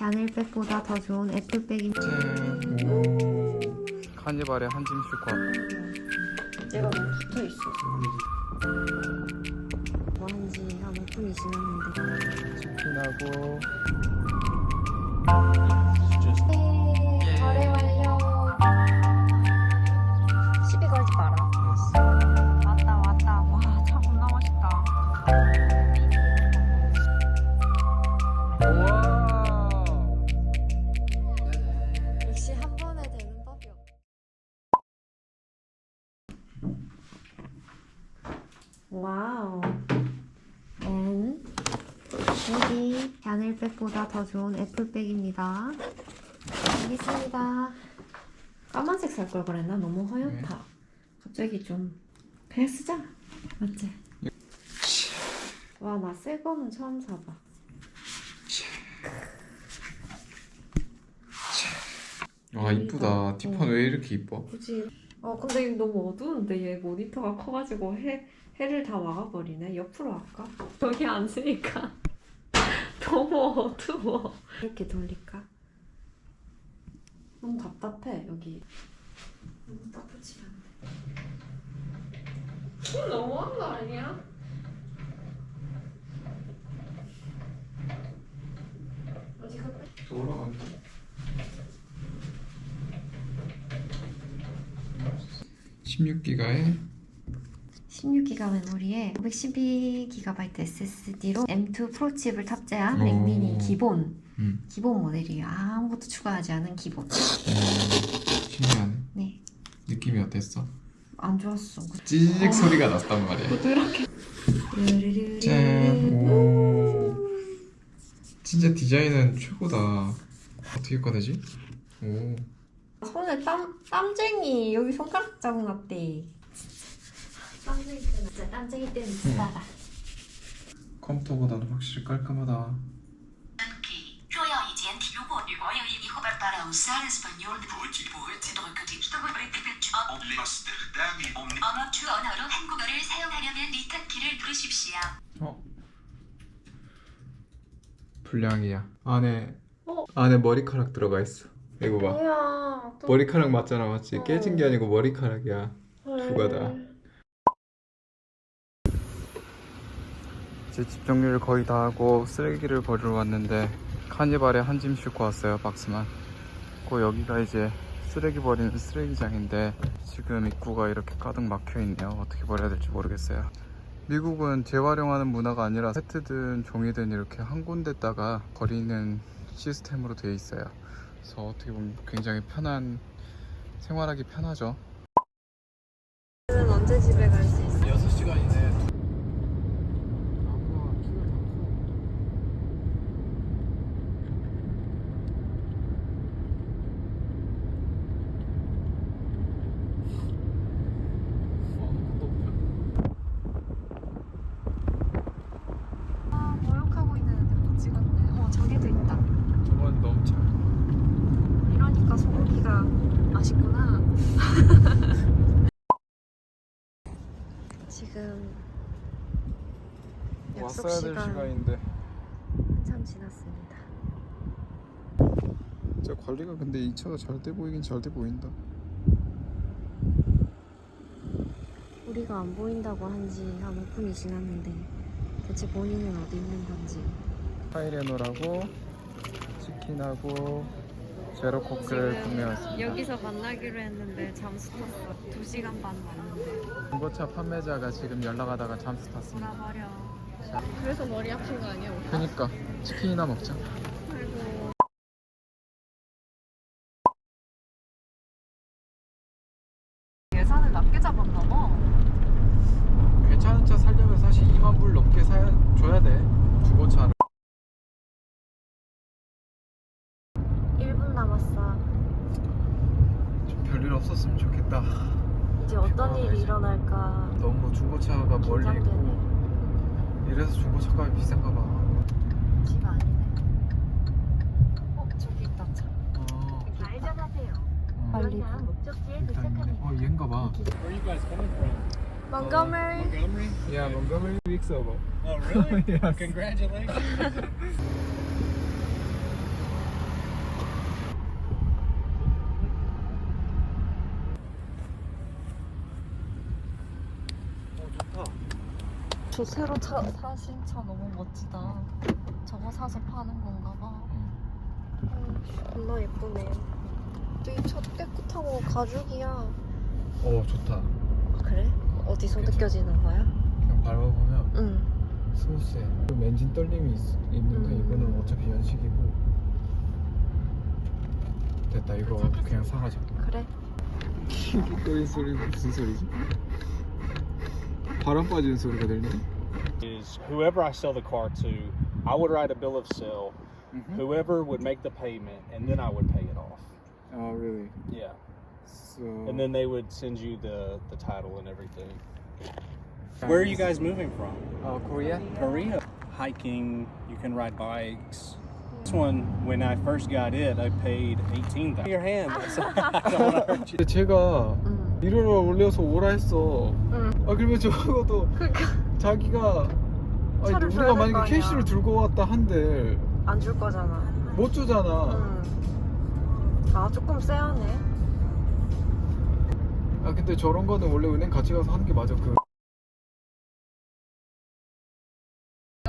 샤넬백보다 더 좋은 애플백입니다. 짠. 오. 카니발의 한짐 슈커. 얘가 너무 붙어 있어. 뭐한지 한 5분이 지났는데. 치킨하고 거래 완료. 시비 걸지 마라. 왔다 왔다. 와, 차 겁나 맛있다. 우와. 샤넬백보다 더 좋은 애플백입니다. 여기 있습니다. 까만색 살 걸 그랬나? 너무 허옇다. 갑자기 좀 그냥 쓰자. 맞지? 와, 나 새 거는 처음 사봐. 아 이쁘다. 티폰 왜 이렇게 이뻐? 굳이 어 근데 이거 너무 어두운데 얘 모니터가 커가지고 해 해를 다 막아버리네 옆으로 할까? 여기 앉으니까 너무 어두워 이렇게 돌릴까? 너무 답답해 여기 너무 딱 붙이면 안 돼 너무한 거 아니야? 어디 갔다? 돌아간다. 16기가에 16기가 메모리에 512GB SSD로 M2 프로칩을 탑재한 오. 맥미니 기본 음. 기본 모델이에요. 아무것도 추가하지 않은 기본. 신기하네. 네, 느낌이 어땠어? 안 좋았어. 찌직 소리가 났단 말이야. 부드럽게. 짠. 오. 진짜 디자인은 최고다. 어떻게 꺼내지? 오. 손에 땀 땀쟁이 여기 손가락 자국 났대. 깜짝이 때는 진짜 깜짝이 때는 비싸다. 컴퓨터보다는 확실히 깔끔하다. 언어 주언어로 한국어를 사용하려면 리타키를 누르십시오. 어? 불량이야. 안에 어? 안에 머리카락 들어가 있어. 이거 봐. 뭐야? 또 머리카락 맞잖아, 맞지? 깨진 게 어. 아니고 머리카락이야. 헐. 부가다. 이제 집 정리를 거의 다 하고 쓰레기를 버리러 왔는데 카니발에 한 짐 싣고 왔어요 박스만. 그 여기가 이제 쓰레기 버리는 쓰레기장인데 지금 입구가 이렇게 가득 막혀 있네요. 어떻게 버려야 될지 모르겠어요. 미국은 재활용하는 문화가 아니라 세트든 종이든 이렇게 한 군데다가 버리는 시스템으로 되어 있어요. 그래서 어떻게 보면 굉장히 편한 생활하기 편하죠. 는 언제 집에 갈수 있어? 6시간이네 아 모욕하고 있는 애들 못 찍었네. 어 저기도 있다. 저건 너무 잘 이러니까 소고기가 맛있구나. 지금 약속 왔어야 될 시간 시간인데 한참 지났습니다. 진짜 관리가 근데 이 차가 잘 돼 보이긴 잘 돼 보인다 우리가 안 보인다고 한 지 한 5분이 지났는데 대체 본인은 어디 있는 건지. 파이레노라고 치킨하고 제로 코크를 구매했습니다 여기서 만나기로 했는데 잠수 탔어. 2시간 반 만는데 중고차 판매자가 지금 연락하다가 잠수 탔습니다 돌아버려. 그래서 머리 아픈 거 아니야? 그니까 치킨이나 먹자 아이고. 예산을 낮게 잡았나 봐. 괜찮은 차 살려면 사실 2만 불 넘게 사 줘야 돼 중고차를 1분 남았어. 좀 별 일 없었으면 좋겠다 이제 어떤 피곤하네, 일이 이제. 일어날까 너무 중고차가 멀리 있고 긴장되네. 이래서 중고차 값이 비싼가 봐 지가 아니네. 어 저기 있다 차. 어, 좌회전하세요. 어. 빨리. 그러면 목적지에. 도착합니다. 어 얘인가 봐 Where are you guys coming from? Montgomery. Montgomery? 야 몽고메리 윅스 오버 Oh, really? Congratulations. 저 새로 차, 사신 차 너무 멋지다. 저거 사서 파는 건가 봐. 어, 겁나 예쁘네. 되게 차 깨끗하고 가죽이야. 어 좋다. 아, 그래? 어디서 괜찮아. 느껴지는 거야? 그냥 밟아보면 응. 스무스해. 좀 엔진 떨림이 있, 있는데 음. 이거는 어차피 연식이고 됐다 이거 그냥 사가자. 그래. 킥거리 소리 무슨 소리지? 바람 빠지는 소리가 들리네. Is whoever I sell the car to, I would write a bill of sale. Whoever would make the payment, and then I would pay it off. Oh really? Yeah, So. and then they would send you the the title and everything. Where are you guys moving from? 어 코리아? Korea. Hiking. You can ride bikes. This one, when I first got it, I paid eighteen thousand. Your hand. I don't wanna hurt you. 근데 제가 응. 미러를 올려서 오라 했어. 응. 아 그러면 적어도 그러니까 자기가 아니 차를 줘야 우리가 될거 만약에 아니야. 캐시를 들고 왔다 한들 안 줄 거잖아. 못 주잖아. 응. 아 조금 쎄하네. 아 근데 저런 거는 원래 은행 같이 가서 하는 게 맞아. 그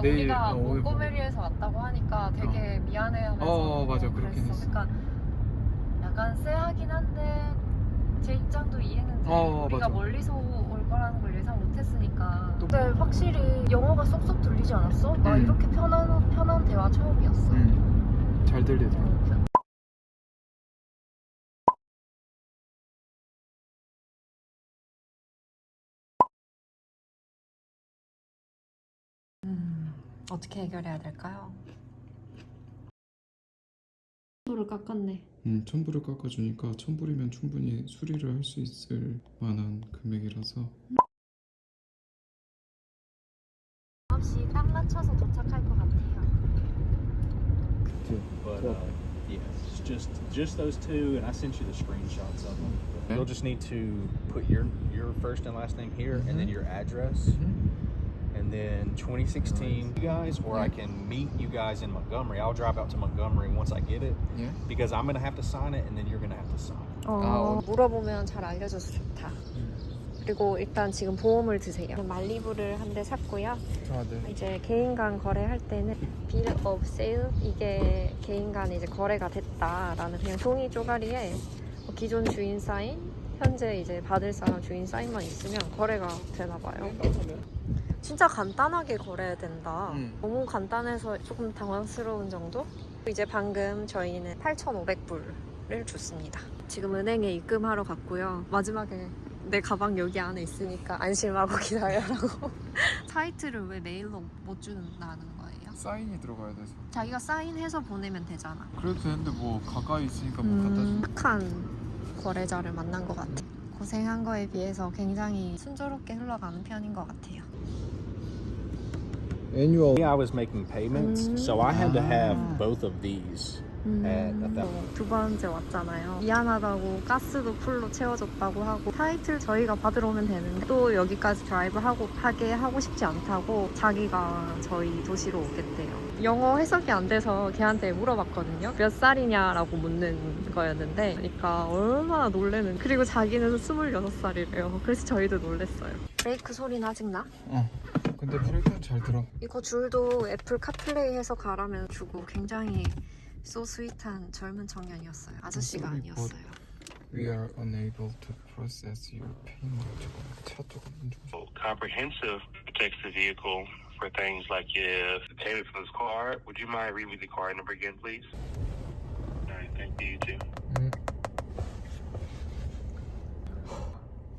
내일, 우리가 어, 오늘 몽고메리에서 왔다고 하니까 되게 미안해하면서 어, 맞아. 그렇긴. 했어. 그러니까 약간 쎄하긴 한데 제 입장도 이해는 돼. 어, 우리가 맞아. 멀리서 올 거라는 걸 예상 못했으니까. 또- 근데 확실히 영어가 쏙쏙 들리지 않았어? 나 음. 이렇게 편한 편한 대화 처음이었어. 음, 잘 들리죠. 어, 편- 음, 어떻게 해결해야 될까요? 도를 깎았네. 음, 천불을 깎아주니까 천불이면 충분히 수리를 할 수 있을 만한 금액이라서 9시 딱 맞춰서 도착할 것 같아요. But uh, yeah, it's just just those two, and I sent you the screenshots of them. You'll just need to put your your first and last name here, and then your address, and then 2016 you guys, or I can meet you guys in Montgomery. I'll drive out to Montgomery once I get it 예? because I'm gonna have to sign it, and then you're gonna have to sign. it. 어, 물어보면 잘 알려줘서 좋다. 그리고 일단 지금 보험을 드세요. 말리부를 한 대 샀고요. 아 네. 이제 개인 간 거래할 때는 bill of sale 이게 개인 간 이제 거래가 됐다라는 그냥 종이 쪼가리에 뭐 기존 주인 사인, 현재 이제 받을 사람 주인 사인만 있으면 거래가 되나 봐요. 진짜 간단하게 거래해야 된다. 음. 너무 간단해서 조금 당황스러운 정도? 이제 방금 저희는 8,500불을 줬습니다. 지금 은행에 입금하러 갔고요. 마지막에 내 가방 여기 안에 있으니까 안심하고 기다려라고. 사이트를 왜 메일로 못 준다는 거예요? 사인이 들어가야 돼서. 자기가 사인해서 보내면 되잖아. 그래도 되는데 뭐 가까이 있으니까 뭐 갖다 주. 착한 거래자를 만난 것 같아. 고생한 거에 비해서 굉장히 순조롭게 흘러가는 편인 것 같아요. Yeah, I was making payments, so I had to have both of these. 음, at a thousand. 두 번째 왔잖아요. 미안하다고 가스도 풀로 채워줬다고 하고 타이틀 저희가 받으러 오면 되는데 또 여기까지 드라이브 하고 하게 하고 싶지 않다고 자기가 저희 도시로 오겠대요. 영어 해석이 안 돼서 걔한테 물어봤거든요. 몇 살이냐라고 묻는 거였는데 그러니까 얼마나 놀래는 그리고 자기는 26살이래요. 그래서 저희도 놀랬어요. 브레이크 소리는 아직 나? 어. 근데 브레이크는 잘 들어. 이거 줄도 애플 카플레이 해서 가라면 주고 굉장히 소 스윗한 젊은 청년이었어요. 아저씨가 아니었어요. We are unable to process your payment. 차 조금 좀. comprehensive protects the vehicle for things like if the payment for this car. Would you mind reading the car number again, please? All right, thank you. You too. 음.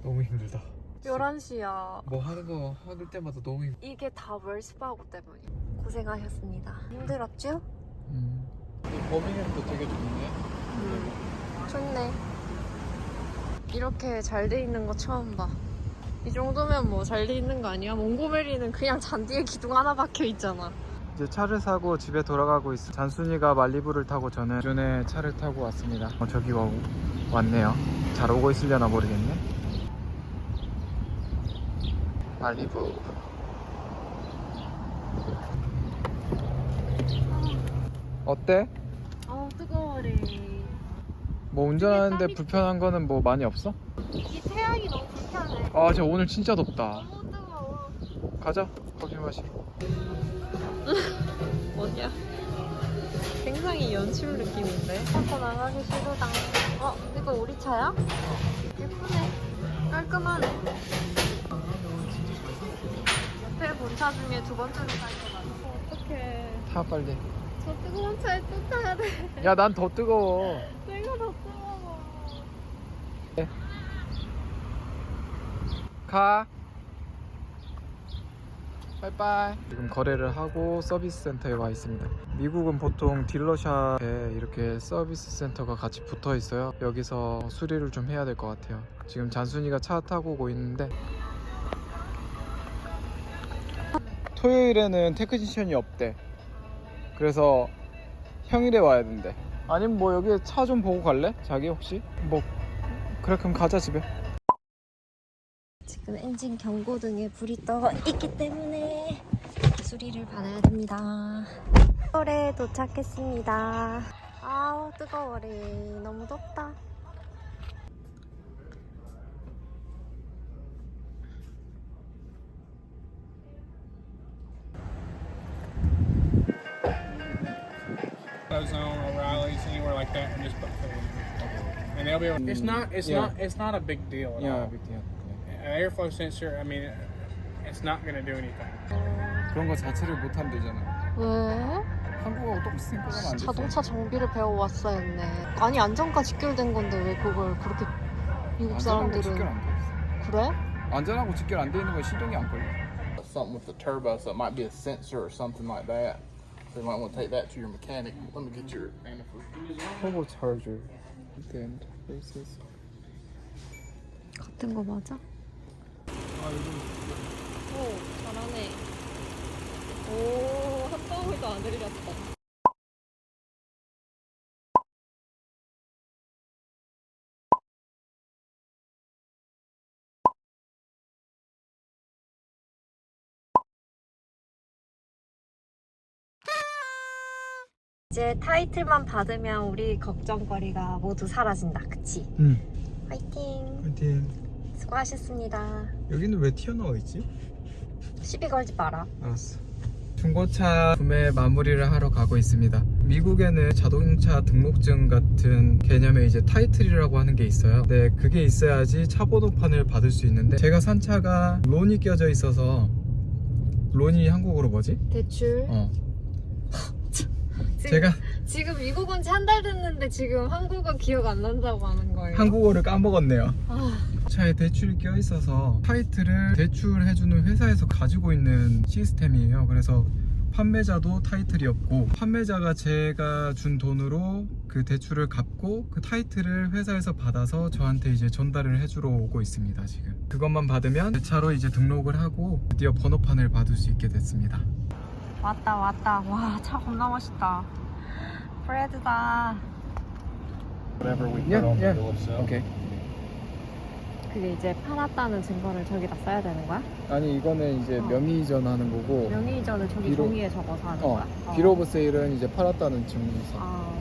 너무 힘들다. 11시야. 뭐 하는 거 하는 때마다 너무 힘. 이게 다 웰스파고 때문이야. 고생하셨습니다. 힘들었죠? 음. 이 버밍햄도 되게 좋네. 좋네. 이렇게 잘 돼 있는 거 처음 봐. 이 정도면 뭐 잘 돼 있는 거 아니야? 몽고메리는 그냥 잔디에 기둥 하나 박혀 있잖아. 이제 차를 사고 집에 돌아가고 있어. 잔순이가 말리부를 타고 저는 준의 차를 타고 왔습니다. 어, 저기 와, 왔네요. 잘 오고 있으려나 모르겠네. 말리부. 어때? 어 뜨거워래. 뭐 운전하는데 불편한 거는 뭐 많이 없어? 이 태양이 너무 불편해. 아, 진짜 오늘 진짜 덥다. 너무 뜨거워. 가자. 커피 마시러 뭐냐? 굉장히 연출 느낌인데. 갖고 나가기 싫다. 어, 이거 우리 차야? 예쁘네. 깔끔하네. 옆에 본차 중에 두 번째로 살것 같아. 어떡해. 타 빨리 저 뜨거운 차에 또 타야 돼. 야 난 더 뜨거워 내가 더 뜨거워. 가 빠이빠이 지금 거래를 하고 서비스 센터에 와 있습니다 미국은 보통 딜러샵에 이렇게 서비스 센터가 같이 붙어 있어요 여기서 수리를 좀 해야 될 것 같아요 지금 잔순이가 차 타고 오고 있는데 토요일에는 테크니션이 없대 그래서 평일에 와야 된대 아니면 뭐 여기 차 좀 보고 갈래? 자기 혹시? 뭐 그래 그럼 가자 집에 지금 엔진 경고등에 불이 떠 있기 때문에 수리를 받아야 됩니다. 서울에 도착했습니다. 아우 뜨거워래. 너무 덥다. They'll be able, it's not it's Yeah. not it's not a big deal at 야 all. 빅디야 An airflow sensor, I mean, it's not going to do anything. 그런 거 자체를 못 한대잖아 왜? 한국하고 똑같으니까 가면 안 돼. 자동차 정비를 배워 왔어야 했네. 아니 안전과 직결된 건데 왜 그걸 그렇게 미국 안전하고 직결 사람들은 안 돼. 그래? 안전하고 직결 안 돼 있는 건 시동이 안 걸려. something with the turbo, so it might be a sensor or something like that. So you might want to take that to your mechanic. Let me get your antifreeze. 터보 Then versus. 같은 거 맞아? 오 잘하네. 오한 방울도 안 들렸다. 이제 타이틀만 받으면 우리 걱정거리가 모두 사라진다. 그치? 응. 화이팅! 하여튼 수고하셨습니다. 여기는 왜 튀어나와 있지? 시비 걸지 마라. 알았어. 중고차 구매 마무리를 하러 가고 있습니다. 미국에는 자동차 등록증 같은 개념의 이제 타이틀이라고 하는 게 있어요. 네, 그게 있어야지 차 번호판을 받을 수 있는데 제가 산 차가 론이 껴져 있어서 론이 한국어로 뭐지? 대출. 어. 지금, 제가 지금 미국 온 지 한 달 됐는데 지금 한국어 기억 안 난다고 하는 거예요. 한국어를 까먹었네요. 아, 차에 대출이 껴 있어서 타이틀을 대출해주는 회사에서 가지고 있는 시스템이에요. 그래서 판매자도 타이틀이 없고 판매자가 제가 준 돈으로 그 대출을 갚고 그 타이틀을 회사에서 받아서 저한테 이제 전달을 해주러 오고 있습니다. 지금 그것만 받으면 제 차로 이제 등록을 하고 드디어 번호판을 받을 수 있게 됐습니다. 왔다 왔다. 와, 차 겁나 멋있다. 프레드다. Whatever we put Yeah, on yeah. the bill of sale. 오케이. 그게 이제 팔았다는 증거를 저기다 써야 되는 거야? 아니 이거는 이제 어. 명의 이전하는 거고 명의 이전을 저기 비로- 종이에 적어서 하는 어, 거야? 어. 빌 오브 세일은 이제 팔았다는 증명서. 아,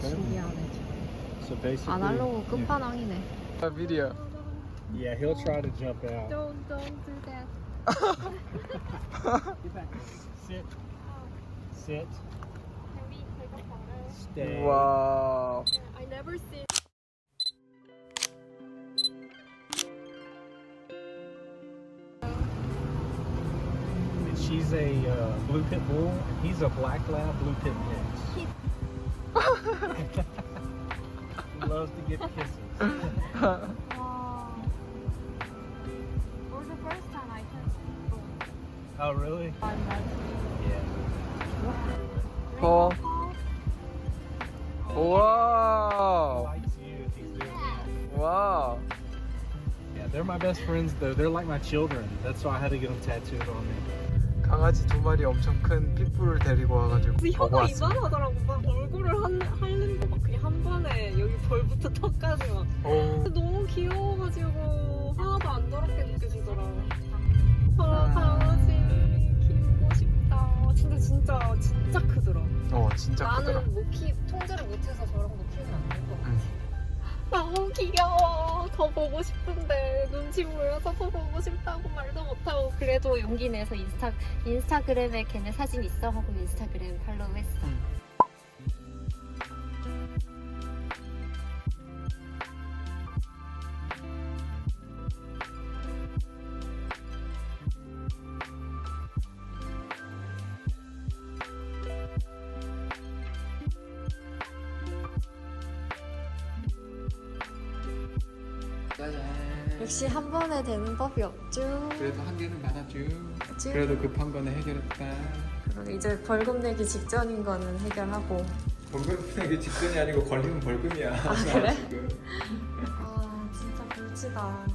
신기하네. So basically, 아날로그 끝판왕이네. 비디오. yeah, he'll try to jump out. Don't don't do that. Sit. Sit. Can we take a photo? Stay. 와우. I never see. And she's a uh, blue pit bull, and he's a black lab blue pit mix. he loves to get kisses. Oh, really? Yeah. Paul. That. 와우. Yeah, they're my best friends though. They're like my children. That's why I had to get them tattooed on me. 강아지 두 마리 엄청 큰 핏불을 데리고 와가지고 보고 혀가 왔어. 이만하더라고 막 얼굴을 한, 하는데 막 그냥 한 번에 여기 볼부터 턱까지 막 오. 너무 귀여워가지고 진짜 진짜 크더라 어 진짜 크더라. 나는 못 키, 통제를 못해서 저런 거 키우면 안 될 것 같아 너무 귀여워. 더 보고 싶은데 눈치 보여서 더 보고 싶다고 말도 못하고 그래도 용기 내서 인스타 인스타그램에 걔네 사진 있어 하고 인스타그램 팔로우했어. 짜 역시 한 번에 되는 법이 없죠. 그래도 한 개는 많았죠. 그치? 그래도 급한 거는 해결했다. 그럼 이제 벌금 내기 직전인 거는 해결하고. 벌금 내기 직전이 아니고 걸리면 벌금이야. 아, 그래? 지금. 아 진짜 불치다.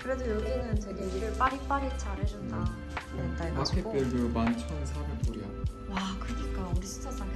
그래도 여기는 되게 일을 빠릿빠릿 잘해준다. 됐다 해가지고. 마켓밸류 11,400불이야. 와 그니까 우리 수사상